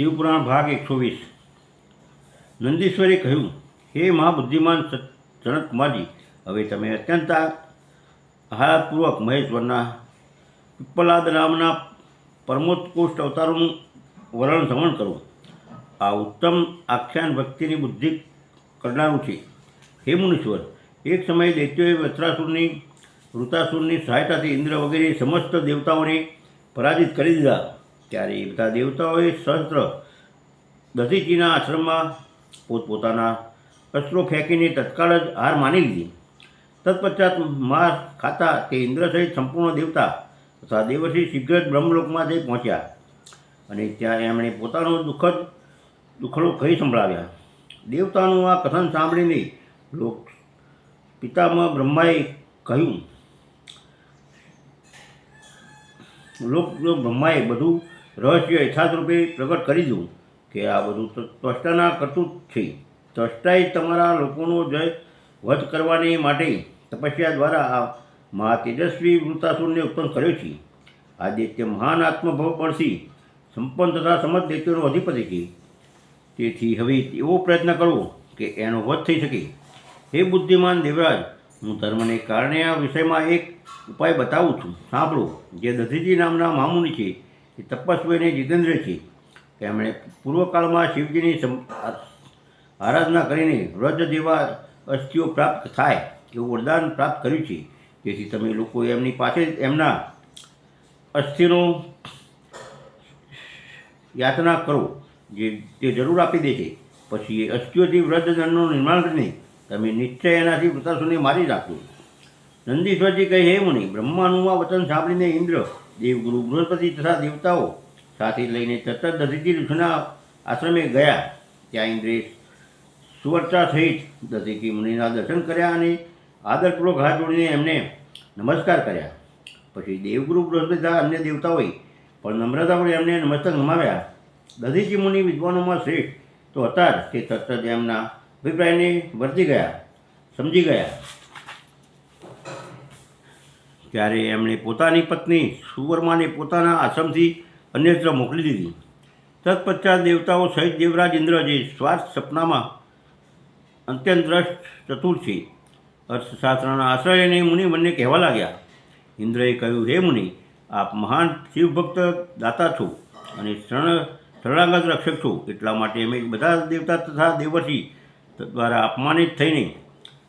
શિવપુરાણ ભાગ એકસો વીસ. નંદીશ્વરે કહ્યું, હે મહાબુદ્ધિમાન જનકકુમારજી હવે તમે અત્યંત આહારપૂર્વક મહેશ્વરના પિપ્પલાદ નામના પરમોત્કૃષ્ટ અવતારોનું વર્ણન શ્રવણ કરો. આ ઉત્તમ આખ્યાન ભક્તિની બુદ્ધિ કરનારું છે. હે મુનીશ્વર, એક સમયે દૈત્યોએ વત્રાસુરની વૃતાસુરની સહાયતાથી ઇન્દ્ર વગેરે સમસ્ત દેવતાઓને પરાજિત કરી દીધા. ત્યારે એ બધા દેવતાઓએ શસ્ત્ર દધીજીના આશ્રમમાં પોતપોતાના અસ્ત્રો ફેંકીને તત્કાળ જ હાર માની લીધી. તત્પશ્ચાત માર ખાતા તે ઇન્દ્ર સહિત સંપૂર્ણ દેવતા તથા દેવર્ષિ શીઘ્ર જ બ્રહ્મલોકમાં પહોંચ્યા અને ત્યાં એમણે પોતાનો દુઃખદ દુઃખડો કહી સંભળાવ્યા. દેવતાનું આ કથન સાંભળીને લોક પિતામાં બ્રહ્માએ કહ્યું, લોક બ્રહ્માએ બધું રહસ્ય યથાર્થ પ્રગટ કરી દીધું કે આ બધું ત્વષ્ટાના કરતું છે. ત્વષ્ટાએ તમારા લોકોનો જય વધ કરવાની માટે તપસ્યા દ્વારા આ મહા તેજસ્વી વૃતાસુરને ઉત્પન્ન કર્યો છે. આ દૈત્ય મહાન આત્મભવ પડશી સંપન્ન તથા સમજ દૈત્યોનો અધિપતિ છે. તેથી હવે એવો પ્રયત્ન કરવો કે એનો વધ થઈ શકે. હે બુદ્ધિમાન દેવરાજ, હું ધર્મને કારણે આ વિષયમાં એક ઉપાય બતાવું છું. સાંભળો, જે દધીજી નામના મામુની છે એ તપસ્વી અને જીતેન્દ્ર છે તેમણે પૂર્વકાળમાં શિવજીની આરાધના કરીને વ્રજ જેવા અસ્થિઓ પ્રાપ્ત થાય એવું વરદાન પ્રાપ્ત કર્યું છે. જેથી તમે લોકો એમની પાસે એમના અસ્થિનો યાતના કરો, જે તે જરૂર આપી દે છે. પછી એ અસ્થિઓથી વ્રજજનનું નિર્માણ કરીને તમે નિશ્ચય એનાથી વૃતાસુને મારી નાખો નંદીશ્વરજી કહે, હે મુનિ બ્રહ્માનું આ વચન સાંભળીને ઇન્દ્ર દેવગુરુ બૃહસ્પતિ તથા દેવતાઓ સાથે લઈને તરત દધીજી ઋષિના આશ્રમે ગયા. ત્યાં ઇન્દ્રે સુવર્ચા સહિત દધીજી મુનિના દર્શન કર્યા અને આદરપૂર્વક હાથ જોડીને એમને નમસ્કાર કર્યા. પછી દેવગુરુ બૃહસ્પતિ તથા અન્ય દેવતાઓએ પણ નમ્રતાપણે એમને નમસ્તક નમાવ્યા. દધીજી મુનિ વિદ્વાનોમાં શ્રેષ્ઠ તો હતા જ તે તરત જ એમના અભિપ્રાયને વર્તી ગયા, સમજી ગયા. ત્યારે એમણે પોતાની પત્ની સુવર્માને પોતાના આશ્રમથી અન્યત્ર મોકલી દીધી. તત્પશ્ચાત દેવતાઓ સહિત દેવરાજ ઇન્દ્ર જે સ્વાર્થ સપનામાં અત્યંત દ્રષ્ટ ચતુર છે. અર્થશાસ્ત્રના આશ્રયને મુનિ મને કહેવા લાગ્યા. ઇન્દ્રએ કહ્યું, હે મુનિ, આપ મહાન શિવભક્ત દાતા છો અને શરણ શરણાગત રક્ષક છો. એટલા માટે અમે બધા દેવતા તથા દેવર્ષી દ્વારા અપમાનિત થઈને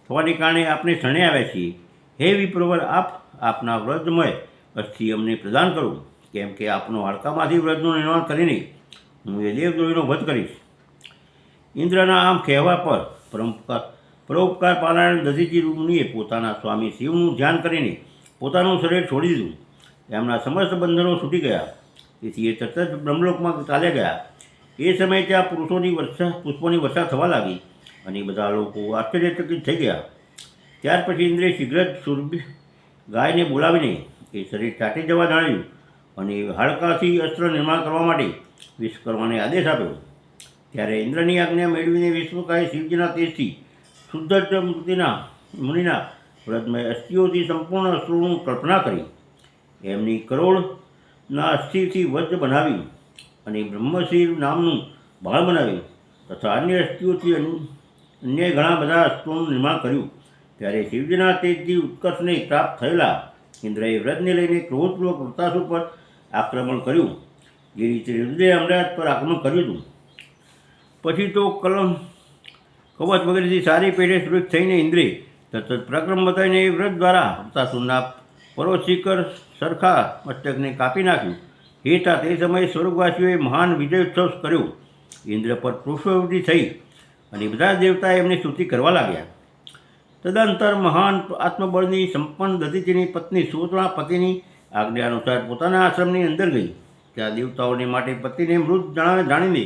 થવાને કારણે આપને શરણે આવ્યા છીએ. હે વિપ્રવર, આપ આપના વ્રતમય અસ્થિ અમને પ્રદાન કરું, કેમ કે આપનો હાડકામાંથી વ્રતનું નિર્માણ કરીને હું એ દેવદ્રોહીનો વધ કરીશ. ઇન્દ્રના આમ કહેવા પર પરોપકાર પરોપકાર પારાયણ દધીજી મુનિએ પોતાના સ્વામી શિવનું ધ્યાન કરીને પોતાનું શરીર છોડી દીધું. એમના સમસ્ત બંધનો છૂટી ગયા. તેથી એ તરત જ બ્રહ્મલોકમાં ચાલ્યા ગયા. એ સમયે ત્યાં પુરુષોની વર્ષા, પુષ્પોની વર્ષા થવા લાગી અને બધા લોકો આશ્ચર્યચકિત થઈ ગયા. ત્યાર પછી ઇન્દ્રે શીઘ્ર જ ગાયને બોલાવીને એ શરીર ચાટી જવા જાણ્યું અને હાડકાથી અસ્ત્ર નિર્માણ કરવા માટે વિશ્વકર્માને આદેશ આપ્યો. ત્યારે ઇન્દ્રની આજ્ઞા મેળવીને વિશ્વકાએ શિવજીના તેજથી શુદ્ધ જ મૂર્તિના મુનિના વ્રતમય અસ્થિઓથી સંપૂર્ણ અસ્ત્રોનું કલ્પના કરી એમની કરોડના અસ્થિથી વજ્ર બનાવી અને બ્રહ્મશિર નામનું બાળ બનાવ્યું તથા અન્ય અસ્થિઓથી અન- અન્ય ઘણા બધા અસ્ત્રોનું નિર્માણ કર્યું. ત્યારે શિવજીના તેજથી ઉત્કર્ષને પ્રાપ્ત થયેલા ઇન્દ્રએ વ્રતને લઈને ક્રોધપૂર્વક વૃતાસ પર આક્રમણ કર્યું. જે રીતે રુદ્રે અમદાવાદ પર આક્રમણ કર્યું હતું. પછી તો કલમ કવચ વગેરેથી સારી પેઢે સુરક્ષિત થઈને ઇન્દ્રે તરત પ્રક્રમ બતાવીને એ વ્રત દ્વારા વૃતાસુરના પરોશિકર સરખા મસ્તકને કાપી નાખ્યું. હેઠા તે સમયે સ્વર્ગવાસીઓએ મહાન વિજયોત્સવ કર્યો. ઇન્દ્ર પર પુષ્પવૃત્તિ થઈ અને બધા દેવતાએ એમની સ્તુતિ કરવા લાગ્યા. તદંતર મહાન આત્મબળની સંપન્ન દધીજીની પત્ની સુતણા પતિની આજ્ઞા અનુસાર પોતાના આશ્રમની અંદર ગઈ. ત્યાં દેવતાઓને માટે પતિને મૃત જણાવે જાણીને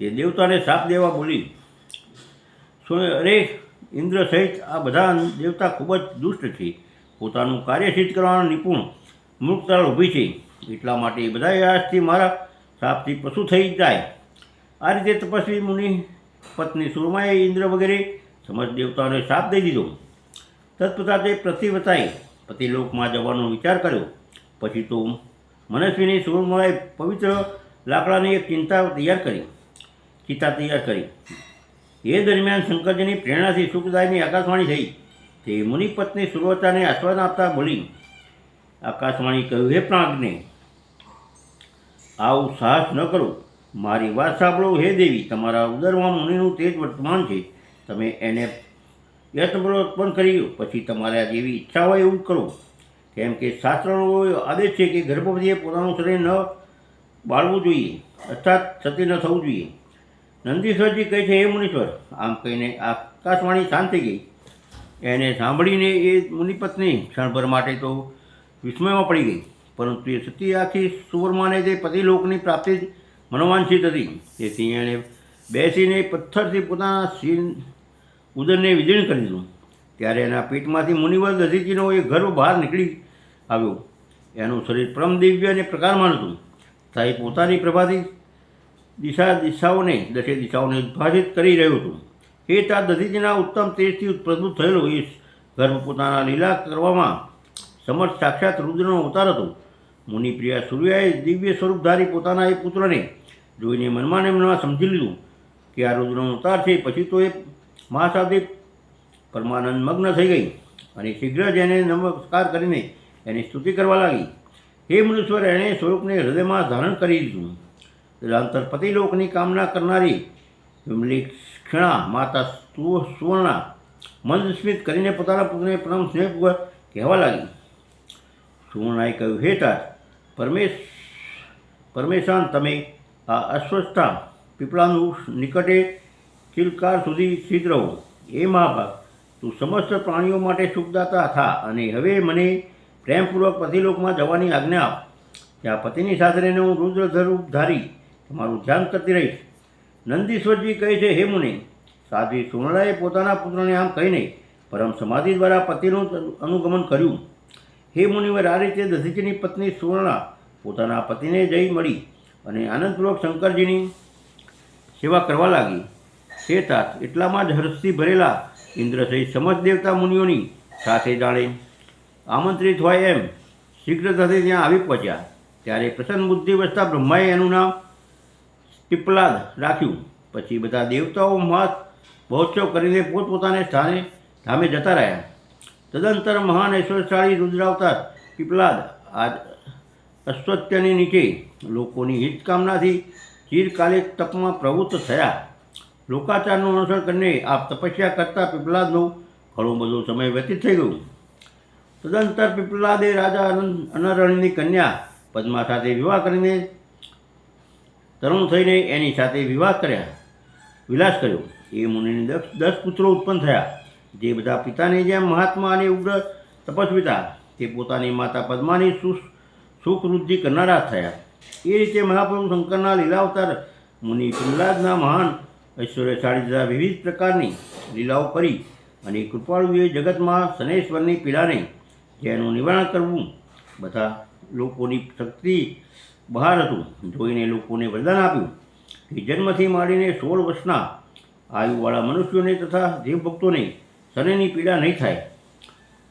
તે દેવતાને સાપ દેવા બોલી અરે ઇન્દ્ર સહિત આ બધા દેવતા ખૂબ જ દુષ્ટ છે. પોતાનું કાર્ય સિદ્ધ કરવાનો નિપુણ મૃતતાળ ઊભી છે. એટલા માટે બધા આજથી મારા સાપથી પશુ થઈ જાય. આ રીતે તપસ્વી મુનિ પત્ની સુરમાએ ઇન્દ્ર વગેરે સમજ દેવતાઓને શાપ દઈ દીધો. તત્પશ્ચાતે પ્રતિવતાએ પતિલોકમાં જવાનો વિચાર કર્યો. પછી તો મનસ્વીની સુરમાએ પવિત્ર લાકડાની એક ચિંતા તૈયાર કરી. ચિતા તૈયાર કરી. એ દરમિયાન શંકરજીની પ્રેરણાથી સુખદાયની આકાશવાણી થઈ. તે મુનિપત્ની સુરવતાને આસ્વાદન આપતા બોલી, આકાશવાણી કહ્યું, હે પ્રાગને આવું સાહસ ન કરો. મારી વાત સાંભળો, હે દેવી. તમારા ઉદરમાં મુનિનું તેજ વર્તમાન છે. તમે એને યત્નપૂર્વક પણ કરી પછી તમારે જેવી ઈચ્છા હોય એવું કરો. કેમ કે શાસ્ત્રનો આદેશ છે કે ગર્ભવતીએ પોતાનું શરીર ન બાળવું જોઈએ. અર્થાત સતી ન થવું જોઈએ. નંદીશ્વરજી કહે છે, હે મુનીશ્વર, આમ કહીને આકાશવાણી શાંત થઈ ગઈ. એને સાંભળીને એ મુનિપત્ની ક્ષણભર માટે તો વિસ્મયમાં પડી ગઈ. પરંતુ એ સતી આખી સુવર્માને તે પતિલોકની પ્રાપ્તિ મનોવાંછિત હતી. તેથી એણે બેસીને પથ્થરથી પોતાના સીન ઉદરને વિદીર્ણ કરી દીધું. ત્યારે એના પેટમાંથી મુનિવર દધીજીનો એ ગર્ભ બહાર નીકળી આવ્યો. એનું શરીર પરમદિવ્ય અને પ્રકારમાન હતું. તથા એ પોતાની પ્રભાથી દિશા દિશાઓને દશે દિશાઓને વિભાજિત કરી રહ્યું હતું. એ તા દધીજીના ઉત્તમ તેજથી પ્રભુત થયેલો એ ગર્ભ પોતાના લીલા કરવામાં સમર્થ સાક્ષાત રુદ્રનો અવતાર હતો. મુનિપ્રિયા સૂર્યાએ દિવ્ય સ્વરૂપધારી પોતાના એ પુત્રને જોઈને મનમાં ને મનમાં સમજી લીધું કે આ રુદ્રનો અવતાર છે. પછી તો એ મહાસાધી પરમાનંદ મગ્ન થઈ ગઈ અને શીઘ્ર જ એને નમસ્કાર કરીને એની સ્તુતિ કરવા લાગી. હે મનુષ્વર એણે સ્વરૂપને હૃદયમાં ધારણ કરી દીધું તદંતર પતિલોકની કામના કરનારી વિમલિક્ષણા માતા સુવર્ણા મંદ સ્મિત કરીને પોતાના પુત્રને પરમ સ્નેહપૂર્વક કહેવા લાગી. સુવર્ણાએ કહ્યું, હે પરમેશ, પરમેશાન, તમે આ અસ્વસ્થતા પીપળાનું નિકટે ચિલકાર સુધી સ્થિત રહો. એ મહાભાગ, તું સમસ્ત પ્રાણીઓ માટે સુખદાતા હતા અને હવે મને પ્રેમપૂર્વક પતિલોકમાં જવાની આજ્ઞા આપ. ત્યાં પતિની સાથે હું રુદ્ર ધરૂપ ધારી તમારું ધ્યાન કરતી રહીશ. નંદીશ્વરજી કહે છે, હે મુનિ, સાધ્વી સુવર્ણાએ પોતાના પુત્રને આમ કહીને પરમ સમાધિ દ્વારા પતિનું અનુગમન કર્યું. હે મુનિવર, આ રીતે દધીજીની પત્ની સુવર્ણા પોતાના પતિને જઈ મળી અને આનંદપૂર્વક શંકરજીની સેવા કરવા લાગી. તે એટલામાં જ હર્ષથી ભરેલા ઇન્દ્ર સહિત સમજ દેવતા મુનિઓની સાથે જાણે આમંત્રિત હોય એમ શીઘ્રતાથી ત્યાં આવી પહોંચ્યા. ત્યારે પ્રસન્ન બુદ્ધિવસ્થા બ્રહ્માએ એનું નામ પીપલાદ રાખ્યું. પછી બધા દેવતાઓ મહાત મહોત્સવ કરીને પોતપોતાને સ્થાને ધામે જતા રહ્યા. તદંતર મહાન ઐશ્વર્યશાળી રુદ્રાવતાર પીપલાદ આજ અશ્વત્યની નીચે લોકોની હિતકામનાથી ચિરકાલિક તપમાં પ્રવૃત્ત થયા. લોકાચારનું અનુસરણ કરીને આપ તપસ્યા કરતા પીપલાદનો ઘણો બધો સમય વ્યતીત થઈ ગયો. તદંતર પીપલાદે રાજા અનરણની કન્યા પદ્મા સાથે વિવાહ કરીને તરુણ થઈને એની સાથે વિવાહ કર્યા. વિલાસ કર્યો. એ મુનિને દસ દસ પુત્રો ઉત્પન્ન થયા. જે બધા પિતાની જેમ મહાત્મા અને ઉગ્ર તપસ્વિતા તે પોતાની માતા પદ્માની સુખવૃદ્ધિ સુખ વૃદ્ધિ કરનારા થયા. એ રીતે મહાપ્રભુ શંકરના લીલાવતાર મુનિ પ્રહલાદના મહાન ઐશ્વર્યશાળી તથા વિવિધ પ્રકારની લીલાઓ કરી અને કૃપાળુએ જગતમાં શનેશ્વરની પીડાને જેનું નિવારણ કરવું બધા લોકોની શક્તિ બહાર હતું. જોઈને લોકોને વરદાન આપ્યું કે જન્મથી માંડીને સોળ વર્ષના આયુવાળા મનુષ્યોને તથા દેવભક્તોને શનિની પીડા નહીં થાય.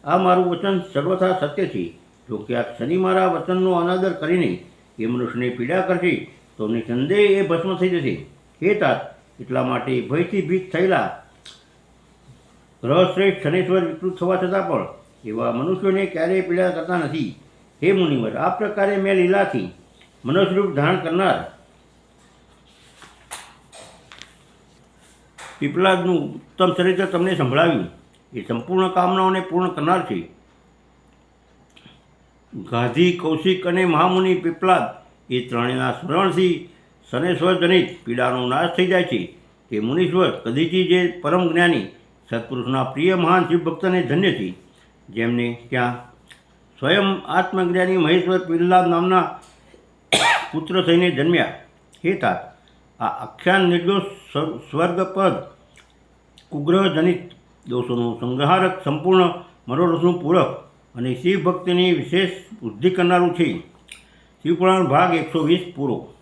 આ મારું વચન સર્વથા સત્ય છે. જો કે આ શનિ મારા વચનનો અનાદર કરીને એ મનુષ્યને પીડા કરશે તો નિસંદેહ એ ભસ્મ થઈ જશે. હે તાત એટલા માટે ભયથી ભીત થયેલા. ગ્રહશ્રેષ્ઠ શનેશ્વર વિકૃત થવા છતાં પણ એવા મનુષ્યોને ક્યારેય પીડા કરતા નથી. હે મુનિવર, આ પ્રકારે મેં લીલાથી મનુષ્યરૂપ ધારણ કરનાર પીપલાદનું ઉત્તમ ચરિત્ર તમને સંભળાવ્યું. એ સંપૂર્ણ કામનાઓને પૂર્ણ કરનાર છે. ગાંધી, કૌશિક અને મહામુનિ પીપલાદ એ ત્રણેયના સ્મરણથી શનેશ્વર જનિત પીડાનો નાશ થઈ જાય છે. તે મુનીશ્વર કદીજી જે પરમ જ્ઞાની, સત્પુરુષના પ્રિય મહાન શિવભક્તને ધન્ય છે. જેમને ત્યાં સ્વયં આત્મજ્ઞાની મહેશ્વર પિલ્લાદ નામના પુત્ર થઈને જન્મ્યા. હે તાત, આ આખ્યાન નિર્દોષ સ્વ- સ્વર્ગપદ કુગ્રહજનિત દોષોનું સંહારક સંપૂર્ણ મનોરસનું પૂરક અને શિવ ભક્તિની વિશેષ વૃદ્ધિ કરનારું છે. શિવપુરાણ ભાગ એકસો વીસ પૂરો.